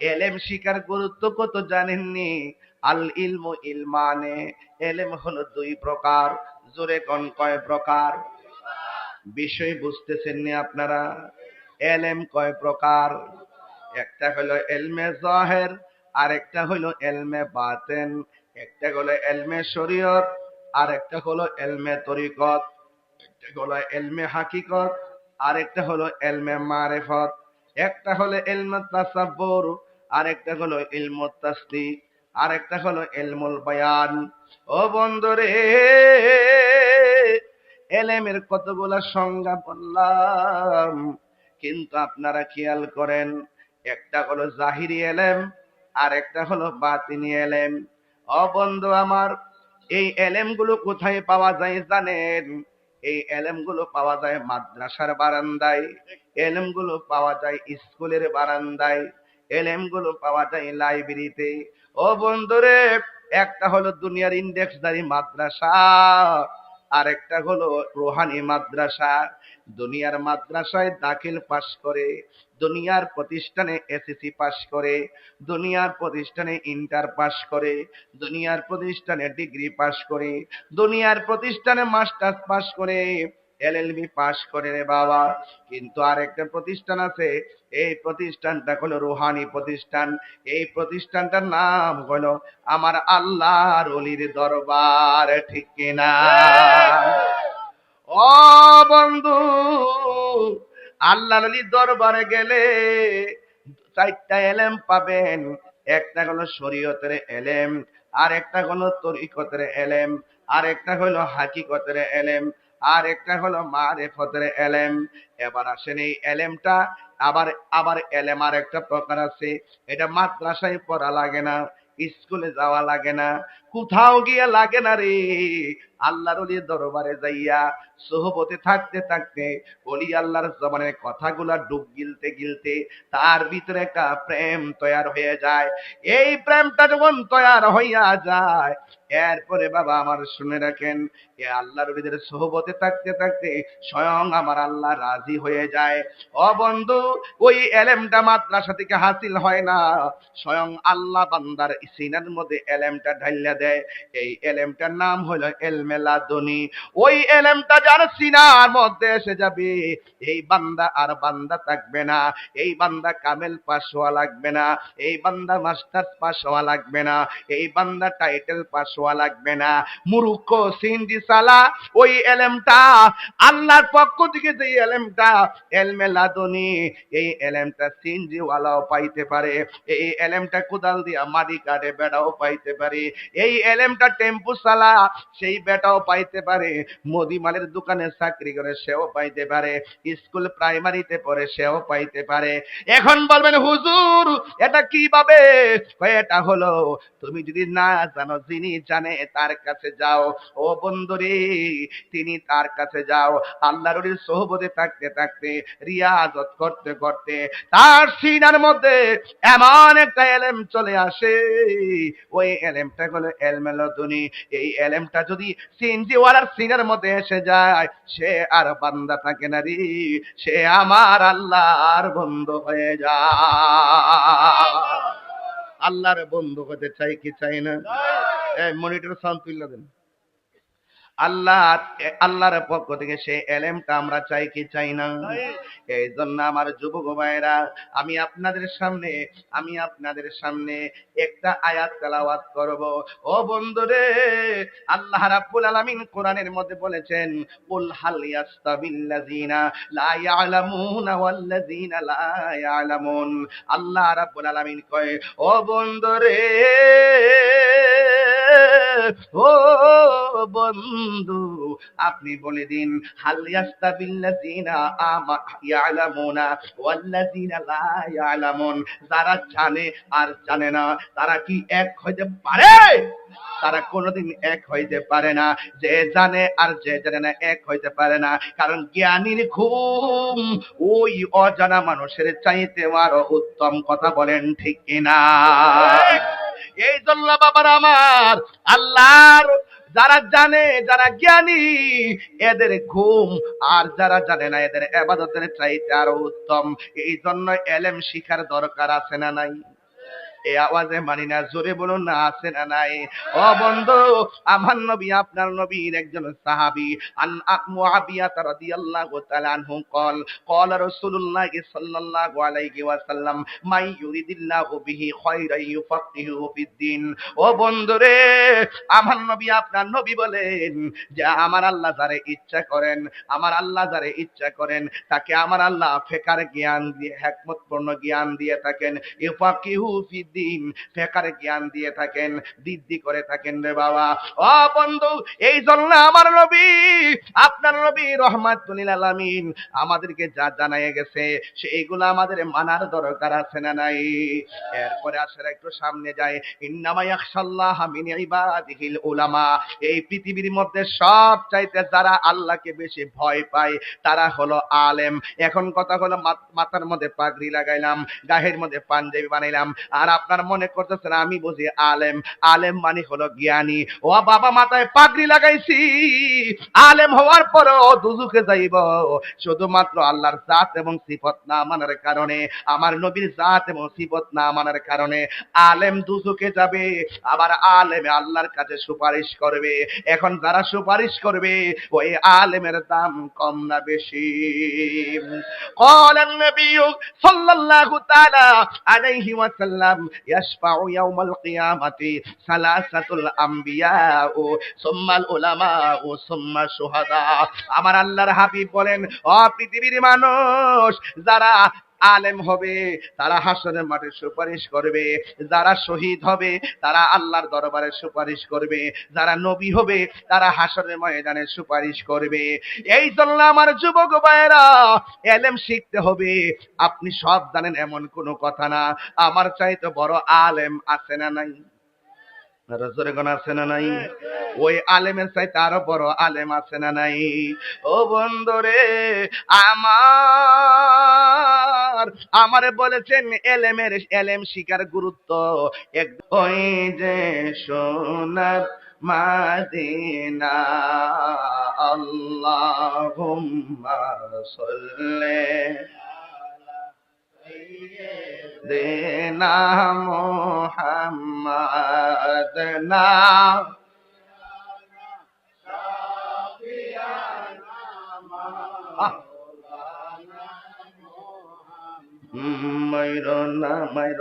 এলেম শিকার গুরুত্ব কত জানেননি? আল ইলমু ইলমানে, এলেম হলো দুই প্রকার, জোরে কোন কয় প্রকার? বিষয় বুঝতেছেন নি আপনারা? এলেম কয় প্রকার? একটা হলো এলমে জাহের আর একটা হলো এলমে বাতেন, একটা হলো এলমে শরীয়ত আর একটা হলো এলমে তরিকত, একটা হলো এলমে হাকিকত আর একটা হলো এলমে মারেফত, একটা হলো এলমে তাসাব্বুর আর একটা হলো ইলমু তাসদিক আর একটা হলো এলমুল বায়ান। ও বন্ধুরে, এলেমের কতগুলা সংজ্ঞা বললাম, কিন্তু আপনারা খেয়াল করেন, একটা হলো জাহিরি এলেম আর একটা হলো বাতিনি এলেম। ও বন্ধু আমার, এই এলেমগুলো কোথায় পাওয়া যায় জানেন? এই এলেমগুলো পাওয়া যায় মাদ্রাসার বারান্দায় এলেমগুলো পাওয়া যায় স্কুলের বারান্দায় এলেমগুলো পাওয়া যায় লাইব্রেরিতে। ও বন্ধুরে, একটা হলো দুনিয়ার ইন্ডেক্সদারি মাদ্রাসা আর একটা হলো রোহানি মাদ্রাসা। দুনিয়ার মাদ্রাসায় দাখিল পাশ করে, দুনিয়ার প্রতিষ্ঠানে এসএসসি পাশ করে, দুনিয়ার প্রতিষ্ঠানে ইন্টার পাশ করে, দুনিয়ার প্রতিষ্ঠানে ডিগ্রি পাশ করে, দুনিয়ার প্রতিষ্ঠানে মাস্টার্স পাশ করে এলএলবি পাশ করে রে বাবা। কিন্তু আরেকটা প্রতিষ্ঠান আছে, এই প্রতিষ্ঠানটা হলো রুহানি প্রতিষ্ঠান। এই প্রতিষ্ঠানটার নাম হলো আমার আল্লাহর অলির দরবার, ঠিক কিনা ও বন্ধু আল্লাহ অলির দরবারে গেলে চারটা এলেম পাবেন। একটা হলো শরীয়তের এলেম আর একটা হলো তরিকতের এলেম আর একটা হলো হাকিকতের এলেম আর একটা হলো মারেফতের এলেম। এবার আসেন এই এলেমটা। আবার আবার এলেম আর একটা প্রকার আছে। এটা মাদ্রাসায় পড়া লাগে না, স্কুলে যাওয়া লাগে না, কোথাও গিয়ে লাগে না রে। আল্লাহর অলির দরবারে যাইয়া সোহবতে থাকতে থাকতে অলি আল্লাহর জবানের কথাগুলা ডুব গিলতে গিলতে তার ভিতরে একটা প্রেম তৈয়ার হয়ে যায়। এই প্রেমটা যখন তৈয়ার হইয়া যায় এরপরে বাবা আমার শুনে রাখেন, এ আল্লাহর অলিদের সোহবতে থাকতে থাকতে স্বয়ং আমার আল্লাহ রাজি হয়ে যায়। ও বন্ধু, ওই এলেমটা মাদ্রাসা থেকে হাসিল হয় না। স্বয়ং আল্লাহ বান্দার সিনার মধ্যে এলেমটা ঢাইলা দেয়। এই এলেমটার নাম হলো এলমেলাদনি ওই এলেমটা যার সিনার মধ্যে এসে যাবে। এই বান্দা আর বান্দা থাকবে না। এই বান্দা কামেল পাস হওয়া লাগবে না। এই বান্দা মাস্টার্স পাস হওয়া লাগবে না। এই বান্দা টাইটেল পাস হওয়া লাগবে না। মুরুক্ষ সিন্দি সালা ওই এলেমটা আল্লাহর পক্ষ থেকে যে এলেমটা এলমেলাদনি এই এলেমটা সিনজিওয়ালাও পাইতে পারে, এই এলেমটা কোদাল দিয়া মাটি কাটে বেড়াও পাইতে পারে, এই এলেমটা টেম্পু চালা সেই বেটাও পাইতে পারে মুদিমালের দোকানে চাকরি করে সেও পাইতে পারে, স্কুল প্রাইমারিতে পড়ে সেও পাইতে পারে। এখন বলবেন, হুজুর, এটা কীভাবে? এটা হলো, তুমি যদি না জানো, যিনি জানে, তার কাছে যাও। ও বন্ধুরে, তিনি তার কাছে যাও। আল্লাহর সোহবতে থাকতে থাকতে, রিয়াজত করতে করতে, তার সিনার মধ্যে এমন একটা এলেম চলে আসে। ওই এলেমটা হলো এলমেলদুনি। এই এলেমটা যদি সিনজিওয়ালার সিনার মধ্যে এসে যায়, সে আর বান্দা থাকে না রে। সে আমার আল্লাহর বন্ধু হয়ে যায়। আল্লাহর বন্ধু হতে চাই কি চাই না? মনিটর সাউন্ড তুলে দেন। আল্লাহ আল্লাহর পক্ষ থেকে সেই এলেমটা আমরা চাই কি চাই না? এই জন্য আমার যুবক ভাইরা আমি আপনাদের সামনে, আমি আপনাদের সামনে একটা আয়াত তেলাওয়াত করব। ও বন্ধুরে, আল্লাহ রাব্বুল আলামিন কোরআনের মধ্যে বলেছেন, কুল হাল ইয়াস্তাবিল্লাযিনা লা ইয়ালামুনা ওয়াল্লাযিনা লা ইয়ালামুন। আল্লাহ রাব্বুল আলামিন কয়, ও বন্ধুরে ও বন্ধু, আপনি বলে দিন আমা ইয়ালামুনা লা ইয়ালামুন। যারা জানে আর জানে না, তারা কি এক পারে? তারা কোনোদিন এক হইতে পারে না। যে জানে আর যে জানে না এক হইতে পারে না। কারণ জ্ঞানীর ঘুম ওই অজানা মানুষের চাইতে আরও উত্তম কথা বলেন ঠিক কিনা? এই জন্য বাবার আমার আল্লাহর, যারা জানে, যারা জ্ঞানী, এদের ঘুম, আর যারা জানে না, এদের এবাদতের চাইতে আরও উত্তম। এই জন্য এলেম শিখার দরকার আছে না নাই? এ আওয়াজে মানি না, জোরে বলুন না, আছে না নাই? ও বন্ধু, আমার নবী, আপনার নবীর একজন সাহাবি। আন মুআবিয়া রাদিয়াল্লাহু তাআলা আনহু কল কল রাসূলুল্লাহ সাল্লাল্লাহু আলাইহি ওয়াসাল্লাম মাই ইউরিদিল্লাহু বিহি খায়রা ইউফাক্কিহু ফিদ্দিন ও বন্ধু রে, আমার নবী, আপনার নবী বলেন যে, আমার আল্লাহ যারে ইচ্ছা করেন, আমার আল্লাহ যারে ইচ্ছা করেন, তাকে আমার আল্লাহ ফেকার জ্ঞান দিয়ে, হিকমতপূর্ণ জ্ঞান দিয়ে থাকেন। ইউফাক্কিহু ফিদ্দিন ফেকার জ্ঞান দিয়ে থাকেন, বৃদ্ধি করে থাকেন রে বাবা। ও বন্ধু, এই জন্য আমার নবী, আপনার নবী রহমাতুল আলামিন আমাদেরকে যা জানাই গেছে, সেইগুলো আমাদের মানার দরকার আছে না নাই? এরপরে আসলে একটু সামনে যায়। ইবাদিহিল এই পৃথিবীর মধ্যে সব চাইতে যারা আল্লাহকে বেশি ভয় পায়, তারা হলো আলেম। এখন কথা হলো মাথার মধ্যে পাগড়ি লাগাইলাম গায়ের মধ্যে পাঞ্জাবি বানাইলাম, আর আপনার মনে করতেছেন আমি বুঝি আলেম আলেম মানে হলো জ্ঞানী ও বাবা মাথায় পাগড়ি লাগাইছি আলেম হওয়ার পরও দুজুকে যাইব শুধুমাত্র আল্লাহর জাত এবং সিফত না মানার কারণে আমার নবীর জাত এবং সিফত না মানার কারণে আলেম দুজুকে যাবে আবার আলেম আল্লাহর কাছে সুপারিশ করবে এখন যারা সুপারিশ করবে ওই আলেমের দাম কম না বেশি قال النبي صلى الله تعالى عليه وسلم يشفع يوم القيامة ثلاثة الأنبياء ثم العلماء ثم الشهداء আমার আল্লাহর হাবিব বলেন ও পৃথিবীর মানুষ যারা আলেম হবে, তারা হাসনের মাঠে সুপারিশ করবে। যারা শহীদ হবে, তারা আল্লাহর দরবারে সুপারিশ করবে। যারা নবী হবে, তারা হাসনের ময়দানে সুপারিশ করবে। এই জন্য আমার যুবক ভাইয়েরা, এলেম শিখতে হবে। আপনি সব জানেন, এমন কোনো কথা না। আমার চাইতে বড় আলেম আছে না নাই? আছে না নাই? ওই আলেমের চাইতে আরও বড় আলেম আছে না নাই? ও বন্ধুরে, আমার আমারে বলেছেন, এলেমের এলেম শিকার গুরুত্ব। এক ওই যে সোনার মাদিনা, আল্লাহুম্মা সাল্লি দেনা মোহাম্মদ না মাইর না মাইর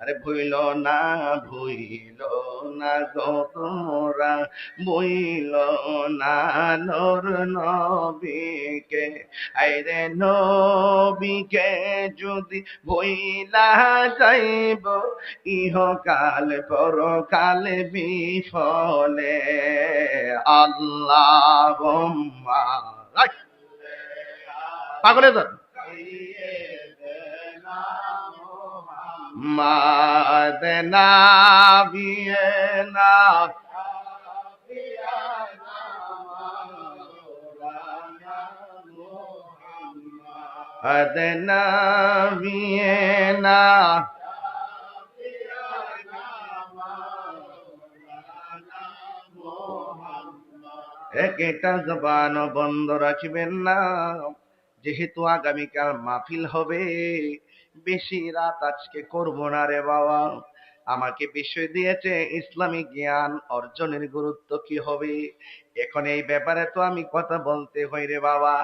আরে ভুইল না ভুইল না গো তোমরা, ভুইল না নর নবীকে আইরে নবীকে যদি ভুইলা যাইব, ইহকাল পরকাল বিফলে আল্লাহ। পাগলে যান। মাদনা ভিয়েনা আদনা ভিয়েনা একটা জবান বন্ধ রাখবেন না। যেহেতু আগামীকাল মাহফিল হবে বেশি রাত আজকে করব না রে বাবা। আমাকে বিষয় দিয়েছে ইসলামী জ্ঞান, অর্জনের গুরুত্ব কি হবে? এখন এই ব্যাপারে তো আমি কথা বলতে হই রে বাবা।